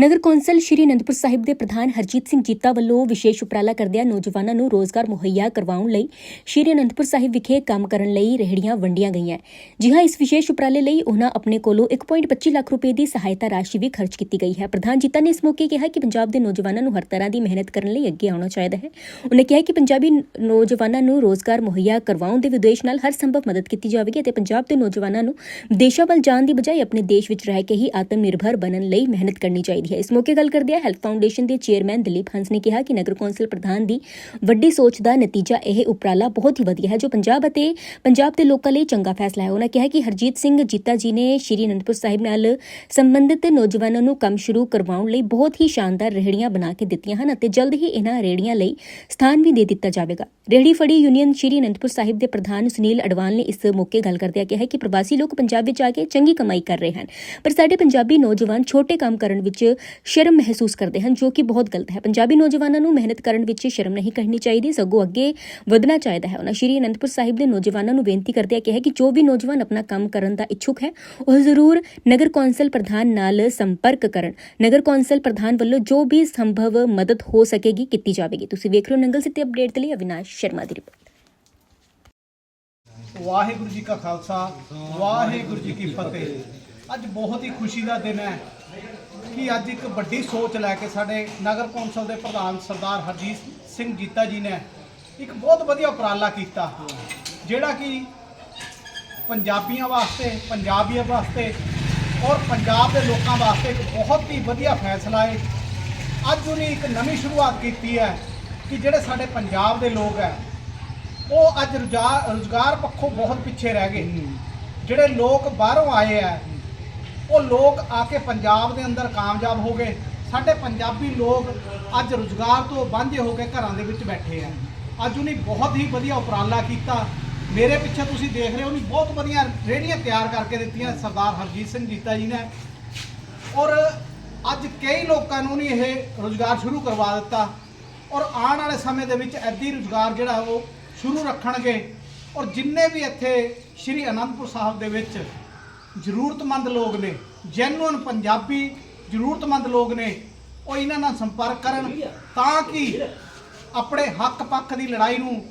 ਨਗਰ council Shri Anandpur Sahib ਦੇ ਪ੍ਰਧਾਨ ਹਰਜੀਤ ਸਿੰਘ ਜੀਤਾ ਵੱਲੋਂ ਵਿਸ਼ੇਸ਼ ਉਪਰਾਲਾ ਕਰਦਿਆਂ ਨੌਜਵਾਨਾਂ ਨੂੰ ਰੋਜ਼ਗਾਰ ਮੁਹੱਈਆ ਕਰਵਾਉਣ ਲਈ ਸ਼੍ਰੀ ਅਨੰਦਪੁਰ ਸਾਹਿਬ ਵਿਖੇ ਕੰਮ ਕਰਨ ਲਈ ਰਹਿੜੀਆਂ ਵੰਡੀਆਂ ਗਈਆਂ। ਜੀ ਹਾਂ ਇਸ ਵਿਸ਼ੇਸ਼ ਉਪਰਾਲੇ ਲਈ ਉਹਨਾਂ ਆਪਣੇ ਕੋਲੋਂ 1.25 ਲੱਖ ਰੁਪਏ ਦੀ ਸਹਾਇਤਾ ਰਾਸ਼ੀ ਵੀ ਖਰਚ ਕੀਤੀ ਗਈ ਹੈ। ਪ੍ਰਧਾਨ ਜੀਤਾ ਨੇ ਇਸ ਮੌਕੇ ਕਿਹਾ ਕਿ ਪੰਜਾਬ ਦੇ ਨੌਜਵਾਨਾਂ ਨੂੰ ਹਰ ਤਰ੍ਹਾਂ ਦੀ ਮਿਹਨਤ ਕਰਨ ਲਈ ਅੱਗੇ ਆਉਣਾ ਚਾਹੀਦਾ ਹੈ। ਉਹਨੇ ਕਿਹਾ ਕਿ ਪੰਜਾਬੀ ਨੌਜਵਾਨਾਂ ਨੂੰ ਰੋਜ਼ਗਾਰ ਮੁਹੱਈਆ ਕਰਵਾਉਣ ਦੇ ਵਿਦੇਸ਼ ਨਾਲ ਹਰ ਸੰਭਵ ਮਦਦ ਕੀਤੀ ਜਾਵੇਗੀ ਅਤੇ ਪੰਜਾਬ ਦੇ ਨੌਜਵਾਨਾਂ ਨੂੰ ਦੇਸ਼ਾਂ ਵੱਲ ਜਾਣ ਦੀ ਬਜਾਏ ਆਪਣੇ ਦੇਸ਼ ਵਿੱਚ ਰਹਿ ਕੇ ਹੀ ਆਤਮ ਨਿਰਭਰ ਬਣਨ ਲਈ ਮਿਹਨਤ ਕਰਨੀ ਚਾਹੀਦੀ ਹੈ। ਇਸ ਮੌਕੇ ਗੱਲ ਕਰਦਿਆਂ ਹੈਲਥ ਫਾਊਂਡੇਸ਼ਨ ਦੇ ਚੇਅਰਮੈਨ ਦਲੀਪ ਹੰਸ ਨੇ ਕਿਹਾ ਕਿ ਨਗਰ ਕੌਂਸਲ ਪ੍ਰਧਾਨ ਦੀ ਵੱਡੀ ਸੋਚ ਦਾ ਨਤੀਜਾ ਇਹ ਉਪਰਾਲਾ ਬਹੁਤ ਹੀ ਵਧੀਆ ਹੈ, ਜੋ ਪੰਜਾਬ ਅਤੇ ਪੰਜਾਬ ਦੇ ਲੋਕਾਂ ਲਈ ਚੰਗਾ ਫੈਸਲਾ ਹੈ। ਉਹਨਾਂ ਕਿਹਾ ਕਿ ਹਰਜੀਤ ਸਿੰਘ ਜੀਤਾ ਜੀ ਨੇ ਸ਼੍ਰੀ ਅਨੰਦਪੁਰ ਸਾਹਿਬ ਨਾਲ ਸੰਬੰਧਿਤ ਨੌਜਵਾਨਾਂ ਨੂੰ ਕੰਮ ਸ਼ੁਰੂ ਕਰਵਾਉਣ ਲਈ ਬਹੁਤ ਹੀ ਸ਼ਾਨਦਾਰ ਰੇਹੜੀਆਂ ਬਣਾ ਕੇ ਦਿੱਤੀਆਂ ਹਨ ਅਤੇ ਜਲਦ ਹੀ ਇਹਨਾਂ ਰੇਹੜੀਆਂ ਲਈ ਸਥਾਨ ਵੀ ਦੇ ਦਿੱਤਾ ਜਾਵੇਗਾ। ਰੇਹੜੀ ਫੜੀ ਯੂਨੀਅਨ ਸ਼੍ਰੀ ਅਨੰਦਪੁਰ ਸਾਹਿਬ ਦੇ ਪ੍ਰਧਾਨ ਸੁਨੀਲ ਅਡਵਾਲ ਨੇ ਇਸ ਮੌਕੇ ਗੱਲ ਕਰਦਿਆਂ ਕਿਹਾ ਕਿ ਪ੍ਰਵਾਸੀ ਲੋਕ ਪੰਜਾਬ ਵਿੱਚ ਆ ਕੇ ਚੰਗੀ ਕਮਾਈ ਕਰ ਰਹੇ ਹਨ। ਪਰ ਸਾਡੇ ਪੰਜਾਬੀ ਨੌਜਵਾਨ ਛੋਟੇ ਕੰਮ ਕਰਨ ਵਿੱਚ ਸ਼ਰਮ ਮਹਿਸੂਸ ਕਰਦੇ ਹਨ, ਜੋ ਕਿ ਬਹੁਤ ਗਲਤ ਹੈ। ਪੰਜਾਬੀ ਨੌਜਵਾਨਾਂ ਨੂੰ ਮਿਹਨਤ ਕਰਨ ਵਿੱਚ ਸ਼ਰਮ ਨਹੀਂ ਕਰਨੀ ਚਾਹੀਦੀ, ਸਗੋਂ ਅੱਗੇ ਵਧਣਾ ਚਾਹੀਦਾ ਹੈ। ਉਹਨਾਂ ਸ਼੍ਰੀ ਅਨੰਦਪੁਰ ਸਾਹਿਬ ਦੇ ਨੌਜਵਾਨਾਂ ਨੂੰ ਬੇਨਤੀ ਕਰਦਿਆਂ ਕਿਹਾ ਕਿ ਜੋ ਵੀ ਨੌਜਵਾਨ ਆਪਣਾ ਕੰਮ ਕਰਨ ਦਾ ਇੱਛੁਕ ਹੈ, ਉਹ ਜ਼ਰੂਰ ਨਗਰ ਕੌਂਸਲ ਪ੍ਰਧਾਨ ਨਾਲ ਸੰਪਰਕ ਕਰਨ। ਨਗਰ ਕੌਂਸਲ ਪ੍ਰਧਾਨ ਵੱਲੋਂ ਜੋ ਵੀ ਸੰਭਵ ਮਦਦ ਹੋ ਸਕੇਗੀ, ਕੀਤੀ ਜਾਵੇਗੀ। ਤੁਸੀਂ ਵੇਖ ਰਹੇ ਹੋ ਨੰਗਲ ਸਿੱਤੇ ਅਪਡੇਟ ਦੇ ਲਈ ਅਵਿਨਾਸ਼ ਸ਼ਰਮਾ ਦੀ ਰਿਪੋਰਟ। ਵਾਹਿਗੁਰੂ ਜੀ ਕਾ ਖਾਲਸਾ, ਵਾਹਿਗੁਰੂ ਜੀ ਕੀ ਫਤਿਹ। ਅੱਜ ਬਹੁਤ ਹੀ ਖੁਸ਼ੀ ਦਾ ਦਿਨ ਹੈ। ਕਿ ਅੱਜ ਇੱਕ ਵੱਡੀ ਸੋਚ ਲੈ ਕੇ ਸਾਡੇ ਨਗਰ ਕੌਂਸਲ ਦੇ ਪ੍ਰਧਾਨ ਸਰਦਾਰ ਹਰਜੀਤ ਸਿੰਘ ਜੀਤਾ ਜੀ ਨੇ ਇੱਕ ਬਹੁਤ ਵਧੀਆ ਉਪਰਾਲਾ ਕੀਤਾ, ਜਿਹੜਾ ਕਿ ਪੰਜਾਬੀਆਂ ਵਾਸਤੇ ਪੰਜਾਬੀਆਂ ਵਾਸਤੇ ਔਰ ਪੰਜਾਬ ਦੇ ਲੋਕਾਂ ਵਾਸਤੇ ਇੱਕ ਬਹੁਤ ਹੀ ਵਧੀਆ ਫੈਸਲਾ ਹੈ। ਅੱਜ ਉਹਨੇ ਇੱਕ ਨਵੀਂ ਸ਼ੁਰੂਆਤ ਕੀਤੀ ਹੈ ਕਿ ਜਿਹੜੇ ਸਾਡੇ ਪੰਜਾਬ ਦੇ ਲੋਕ ਹੈ, ਉਹ ਅੱਜ ਰੁਜ਼ਗਾਰ ਰੁਜ਼ਗਾਰ ਪੱਖੋਂ ਬਹੁਤ ਪਿੱਛੇ ਰਹਿ ਗਏ। ਜਿਹੜੇ ਲੋਕ ਬਾਹਰੋਂ ਆਏ ਹੈ ਉਹ ਲੋਕ ਆ ਕੇ ਪੰਜਾਬ ਦੇ ਅੰਦਰ ਕਾਮਯਾਬ ਹੋ ਗਏ। ਸਾਡੇ ਪੰਜਾਬੀ ਲੋਕ ਅੱਜ ਰੁਜ਼ਗਾਰ ਤੋਂ ਵਾਂਝੇ ਹੋ ਕੇ ਘਰਾਂ ਦੇ ਵਿੱਚ ਬੈਠੇ ਆ। ਅੱਜ ਉਹਨੇ ਬਹੁਤ ਹੀ ਵਧੀਆ ਉਪਰਾਲਾ ਕੀਤਾ। ਮੇਰੇ ਪਿੱਛੇ ਤੁਸੀਂ ਦੇਖ ਰਹੇ ਹੋ, ਉਹਨੇ ਬਹੁਤ ਵਧੀਆ ਰੇਹੜੀਆਂ ਤਿਆਰ ਕਰਕੇ ਦਿੱਤੀਆਂ ਸਰਦਾਰ ਹਰਜੀਤ ਸਿੰਘ ਜੀਤਾ ਜੀ ਨੇ। ਔਰ ਅੱਜ ਕਈ ਲੋਕਾਂ ਨੂੰ ਨਹੀਂ ਇਹ ਰੁਜ਼ਗਾਰ ਸ਼ੁਰੂ ਕਰਵਾ ਦਿੱਤਾ। ਔਰ ਆਉਣ ਵਾਲੇ ਸਮੇਂ ਦੇ ਵਿੱਚ ਐਦੀ ਰੁਜ਼ਗਾਰ ਜਿਹੜਾ ਉਹ ਸ਼ੁਰੂ ਰੱਖਣਗੇ। ਔਰ ਜਿੰਨੇ ਵੀ ਇੱਥੇ ਸ਼੍ਰੀ ਅਨੰਦਪੁਰ ਸਾਹਿਬ ਦੇ ਵਿੱਚ ਜ਼ਰੂਰਤਮੰਦ ਲੋਕ ਨੇ ਜੈਨੂਅਨ ਪੰਜਾਬੀ ਜ਼ਰੂਰਤਮੰਦ ਲੋਕ ਨੇ ਉਹ ਇਹਨਾਂ ਨਾਲ ਸੰਪਰਕ ਕਰਨ ਤਾਂ ਕਿ ਆਪਣੇ ਹੱਕ ਪੱਖ ਦੀ ਲੜਾਈ ਨੂੰ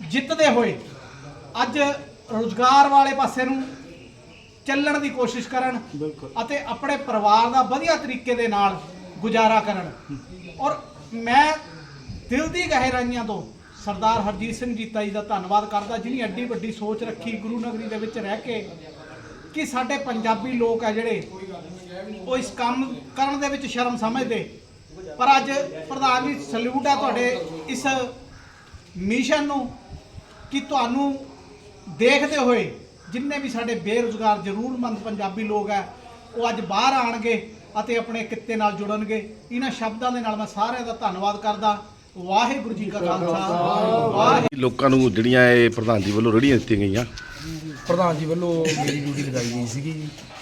ਜਿੱਤਦੇ ਹੋਏ ਅੱਜ ਰੋਜ਼ਗਾਰ ਵਾਲੇ ਪਾਸੇ ਨੂੰ ਚੱਲਣ ਦੀ ਕੋਸ਼ਿਸ਼ ਕਰਨ ਅਤੇ ਆਪਣੇ ਪਰਿਵਾਰ ਦਾ ਵਧੀਆ ਤਰੀਕੇ ਦੇ ਨਾਲ ਗੁਜ਼ਾਰਾ ਕਰਨ। ਔਰ ਮੈਂ ਦਿਲ ਦੀ ਗਹਿਰਾਈਆਂ ਤੋਂ ਸਰਦਾਰ ਹਰਜੀਤ ਸਿੰਘ ਜੀਤਾ ਜੀ ਦਾ ਧੰਨਵਾਦ ਕਰਦਾ ਜਿਨੀ ਐਡੀ ਵੱਡੀ ਸੋਚ ਰੱਖੀ ਗੁਰੂ ਨਗਰੀ ਦੇ ਵਿੱਚ ਰਹਿ ਕੇ ਕਿ ਸਾਡੇ ਪੰਜਾਬੀ ਲੋਕ ਆ ਜਿਹੜੇ, ਉਹ ਇਸ ਕੰਮ ਕਰਨ ਦੇ ਵਿੱਚ ਸ਼ਰਮ ਸਮਝਦੇ। ਪਰ ਅੱਜ ਪ੍ਰਧਾਨ ਜੀ ਸਲੂਟ ਹੈ ਤੁਹਾਡੇ ਇਸ ਮਿਸ਼ਨ ਨੂੰ, ਕਿ ਤੁਹਾਨੂੰ ਦੇਖਦੇ ਹੋਏ ਜਿੰਨੇ ਵੀ ਸਾਡੇ ਬੇਰੁਜ਼ਗਾਰ ਜ਼ਰੂਰਮੰਦ ਪੰਜਾਬੀ ਲੋਕ ਹੈ ਉਹ ਅੱਜ ਬਾਹਰ ਆਣਗੇ ਅਤੇ ਆਪਣੇ ਕਿੱਤੇ ਨਾਲ ਜੁੜਨਗੇ। ਇਹਨਾਂ ਸ਼ਬਦਾਂ ਦੇ ਨਾਲ ਮੈਂ ਸਾਰਿਆਂ ਦਾ ਧੰਨਵਾਦ ਕਰਦਾ। ਵਾਹਿਗੁਰੂ ਜੀ ਕਾ ਖਾਲਸਾ। ਵਾਹਿਗੁਰੂ ਲੋਕਾਂ ਨੂੰ ਜਿਹੜੀਆਂ ਇਹ ਪ੍ਰਧਾਨ ਜੀ ਵੱਲੋਂ ਰੇਹੜੀਆਂ ਦਿੱਤੀਆਂ ਗਈਆਂ ਪ੍ਰਧਾਨ ਜੀ ਵੱਲੋਂ ਮੇਰੀ ਡਿਊਟੀ ਲਗਾਈ ਗਈ ਸੀਗੀ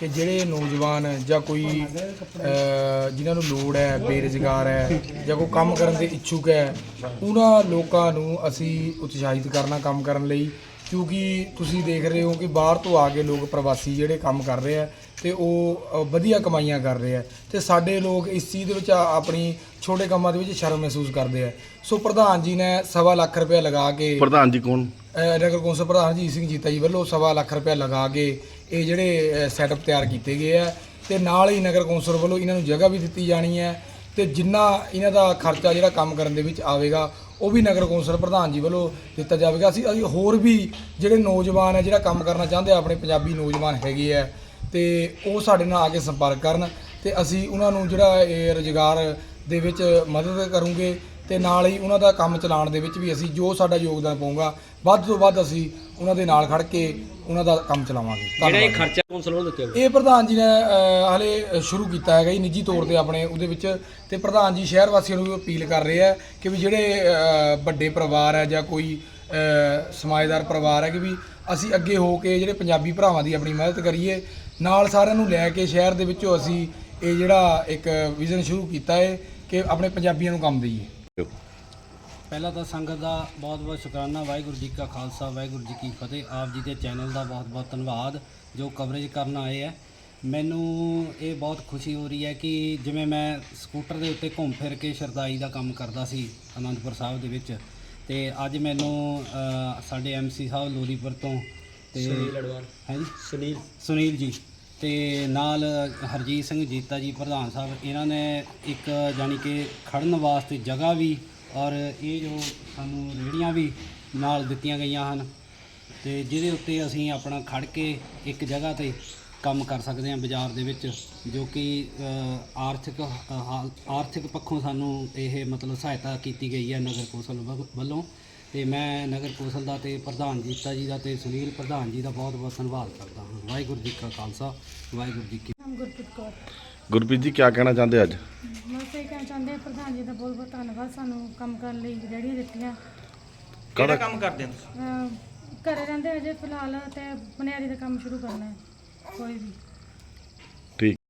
ਕਿ ਜਿਹੜੇ ਨੌਜਵਾਨ ਜਾਂ ਕੋਈ ਅਹ, ਜਿਨ੍ਹਾਂ ਨੂੰ ਲੋੜ ਹੈ ਬੇਰੁਜ਼ਗਾਰ ਹੈ ਜਾਂ ਕੋਈ ਕੰਮ ਕਰਨ ਦੇ ਇੱਛੁਕ ਹੈ ਉਹਨਾਂ ਲੋਕਾਂ ਨੂੰ ਅਸੀਂ ਉਤਸ਼ਾਹਿਤ ਕਰਨਾ ਕੰਮ ਕਰਨ ਲਈ ਕਿਉਂਕਿ ਤੁਸੀਂ ਦੇਖ ਰਹੇ ਹੋ ਕਿ ਬਾਹਰ ਤੋਂ ਆ ਕੇ ਲੋਕ ਪ੍ਰਵਾਸੀ ਜਿਹੜੇ ਕੰਮ ਕਰ ਰਹੇ ਆ ਤੇ ਉਹ ਅ, ਵਧੀਆ ਕਮਾਈਆਂ ਕਰ ਰਹੇ ਆ। ਤੇ ਸਾਡੇ ਲੋਕ ਇਸ ਚੀਜ਼ ਦੇ ਵਿੱਚ ਆ- ਆਪਣੀ ਛੋਟੇ ਕੰਮਾਂ ਦੇ ਵਿੱਚ ਸ਼ਰਮ ਮਹਿਸੂਸ ਕਰਦੇ ਆ। ਸੋ ਪ੍ਰਧਾਨ ਜੀ ਨੇ ਸਵਾ ਲੱਖ ਰੁਪਏ ਲਗਾ ਕੇ ਪ੍ਰਧਾਨ ਜੀ ਕੌਣ? ਅਹ ਨਗਰ ਕੌਂਸਲ ਪ੍ਰਧਾਨ ਜੀ ਸਿੰਘ ਜੀਤਾ ਜੀ ਵੱਲੋਂ ਸਵਾ ਲੱਖ ਰੁਪਏ ਲਗਾ ਕੇ ਇਹ ਜਿਹੜੇ ਸੈਟਅਪ ਤਿਆਰ ਕੀਤੇ ਗਏ ਆ। ਤੇ ਨਾਲ ਹੀ ਨਗਰ ਕੌਂਸਲ ਵੱਲੋਂ ਇਹਨਾਂ ਨੂੰ ਜਗ੍ਹਾ ਵੀ ਦਿੱਤੀ ਜਾਣੀ ਹੈ। ਤੇ ਜਿੰਨਾ ਇਹਨਾਂ ਦਾ ਖਰਚਾ ਜਿਹੜਾ ਕੰਮ ਕਰਨ ਦੇ ਵਿੱਚ ਆਵੇਗਾ ਉਹ ਵੀ ਨਗਰ ਕੌਂਸਲ ਪ੍ਰਧਾਨ ਜੀ ਵੱਲੋਂ ਦਿੱਤਾ ਜਾਵੇਗਾ। ਅਸੀਂ ਅਸੀਂ ਹੋਰ ਵੀ ਜਿਹੜੇ ਨੌਜਵਾਨ ਹੈ ਜਿਹੜਾ ਕੰਮ ਕਰਨਾ ਚਾਹੁੰਦੇ ਆ, ਆਪਣੇ ਪੰਜਾਬੀ ਨੌਜਵਾਨ ਹੈਗੇ ਆ, ਤੇ ਉਹ ਸਾਡੇ ਨਾਲ ਆ ਕੇ ਸੰਪਰਕ ਕਰਨ ਤੇ ਅਸੀਂ ਉਹਨਾਂ ਨੂੰ ਜਿਹੜਾ ਇਹ ਰੁਜ਼ਗਾਰ ਦੇ ਵਿੱਚ ਮਦਦ ਕਰੂੰਗੇ ਤੇ ਨਾਲ ਹੀ ਉਹਨਾਂ ਦਾ ਕੰਮ ਚਲਾਉਣ ਦੇ ਵਿੱਚ ਵੀ ਅਸੀਂ ਜੋ ਸਾਡਾ ਯੋਗਦਾਨ ਪਾਉਂਗਾ ਵੱਧ ਤੋਂ ਵੱਧ ਅਸੀਂ ਉਹਨਾਂ ਦੇ ਨਾਲ ਖੜ ਕੇ ਉਹਨਾਂ ਦਾ ਕੰਮ ਚਲਾਵਾਂਗੇ। ਜਿਹੜਾ ਇਹ ਖਰਚਾ ਕੌਂਸਲ ਵੱਲੋਂ ਦਿੱਤਾ ਗਿਆ ਇਹ ਪ੍ਰਧਾਨ ਜੀ ਨੇ ਅਹ, ਹਲੇ ਸ਼ੁਰੂ ਕੀਤਾ ਹੈਗਾ ਜੀ ਨਿੱਜੀ ਤੌਰ ਤੇ ਆਪਣੇ ਉਹਦੇ ਵਿੱਚ। ਤੇ ਪ੍ਰਧਾਨ ਜੀ ਸ਼ਹਿਰ ਵਾਸੀਆਂ ਨੂੰ ਵੀ ਅਪੀਲ ਕਰ ਰਹੇ ਆ ਕਿ ਵੀ ਜਿਹੜੇ ਵੱਡੇ ਪਰਿਵਾਰ ਹੈ ਜਾਂ ਕੋਈ ਸਮਾਜਦਾਰ ਪਰਿਵਾਰ ਹੈ ਕਿ ਵੀ ਅਸੀਂ ਅੱਗੇ ਹੋ ਕੇ ਜਿਹੜੇ ਪੰਜਾਬੀ ਭਰਾਵਾਂ ਦੀ ਆਪਣੀ ਮਦਦ ਕਰੀਏ। ਨਾਲ ਸਾਰਿਆਂ ਨੂੰ ਲੈ ਕੇ ਸ਼ਹਿਰ ਦੇ ਵਿੱਚੋਂ ਅਸੀਂ ਇਹ ਜਿਹੜਾ ਇੱਕ ਵਿਜ਼ਨ ਸ਼ੁਰੂ ਕੀਤਾ ਹੈ ਕਿ ਆਪਣੇ ਪੰਜਾਬੀਆਂ ਨੂੰ ਕੰਮ ਦਈਏ। ਪਹਿਲਾਂ ਤਾਂ ਸੰਗਤ ਦਾ ਬਹੁਤ-ਬਹੁਤ ਸ਼ੁਕਰਾਨਾ ਵਾਹਿਗੁਰੂ ਜੀ ਕਾ ਖਾਲਸਾ ਵਾਹਿਗੁਰੂ ਜੀ ਕੀ ਫਤਿਹ। ਆਪ ਜੀ ਦੇ ਚੈਨਲ ਦਾ ਬਹੁਤ-ਬਹੁਤ ਧੰਨਵਾਦ ਜੋ ਕਵਰੇਜ ਕਰਨ ਆਏ ਹੈ ਮੈਨੂੰ ਇਹ ਬਹੁਤ ਖੁਸ਼ੀ ਹੋ ਰਹੀ ਹੈ ਕਿ ਜਿਵੇਂ ਮੈਂ ਸਕੂਟਰ ਦੇ ਉੱਤੇ ਘੁੰਮ ਫਿਰ ਕੇ ਸ਼ਰਦਾਈ ਦਾ ਕੰਮ ਕਰਦਾ ਸੀ ਅਨੰਦਪੁਰ ਸਾਹਿਬ ਦੇ ਵਿੱਚ ਤੇ ਅੱਜ ਮੈਨੂੰ ਸਾਡੇ ਐਮਸੀ ਸਾਹਿਬ ਲੋਰੀਪੁਰ ਤੋਂ ਤੇ ਸੁਨੀਲ ਅਡਵਾਨ ਸੁਨੀਲ। ਸੁਨੀਲ ਜੀ ਤੇ ਨਾਲ ਹਰਜੀਤ ਸਿੰਘ ਜੀਤਾ ਜੀ ਪ੍ਰਧਾਨ ਸਾਹਿਬ ਇਹਨਾਂ ਨੇ ਇੱਕ ਜਾਨੀ ਕਿ ਖੜਨ ਵਾਸਤੇ ਜਗ੍ਹਾ ਵੀ ਔਰ ਇਹ ਜੋ ਸਾਨੂੰ ਰੇੜੀਆਂ ਵੀ ਨਾਲ ਦਿੱਤੀਆਂ ਗਈਆਂ ਹਨ ਤੇ ਜਿਹਦੇ ਉੱਤੇ ਅਸੀਂ ਆਪਣਾ ਖੜ ਕੇ ਇੱਕ ਜਗ੍ਹਾ ਤੇ ਕੰਮ ਕਰ ਸਕਦੇ ਹਾਂ ਬਾਜ਼ਾਰ ਦੇ ਵਿੱਚ ਜੋ ਕਿ ਆਰਥਿਕ ਆਰਥਿਕ ਪੱਖੋਂ ਸਾਨੂੰ ਇਹ ਮਤਲਬ ਸਹਾਇਤਾ ਕੀਤੀ ਗਈ ਹੈ ਨਗਰ ਕੌਂਸਲ ਵ- ਵੱਲੋਂ। ਤੇ ਮੈਂ ਨਗਰ ਕੌਂਸਲ ਦਾ ਤੇ ਪ੍ਰਧਾਨ ਜੀਤਾ ਜੀ ਦਾ ਤੇ ਸੁਨੀਲ ਪ੍ਰਧਾਨ ਜੀ ਦਾ ਬਹੁਤ ਬਹੁਤ ਧੰਨਵਾਦ ਕਰਦਾ ਹਾਂ। ਵਾਹਿਗੁਰੂ ਜੀ ਕਾ ਖਾਲਸਾ ਵਾਹਿਗੁਰੂ ਜੀ ਕੀ ਗੁਰਪ੍ਰੀਤ ਕੌਰ। ਗੁਰਪ੍ਰੀਤ ਜੀ ਕੀ ਕਹਿਣਾ ਚਾਹੁੰਦੇ ਅੱਜ? ਕਹਿਣਾ ਚਾਹੁੰਦੇ ਹਾਂ ਪ੍ਰਧਾਨ ਜੀ ਦਾ ਬਹੁਤ ਬਹੁਤ ਧੰਨਵਾਦ ਸਾਨੂੰ ਕੰਮ ਕਰਨ ਲਈ ਰੇਹੜੀਆਂ ਦਿੱਤੀਆਂ। ਕਾਹਦਾ ਕੰਮ ਕਰਦੇ ਹੋ ਤੁਸੀਂ? ਅਹ ਘਰੇ ਰਹਿੰਦੇ ਅਜੇ ਫਿਲਹਾਲ ਤੇ ਬਨਿਆਰੀ ਦਾ ਕੰਮ ਸ਼ੁਰੂ ਕਰਨਾ ਹੈ ਕੋਈ ਵੀ।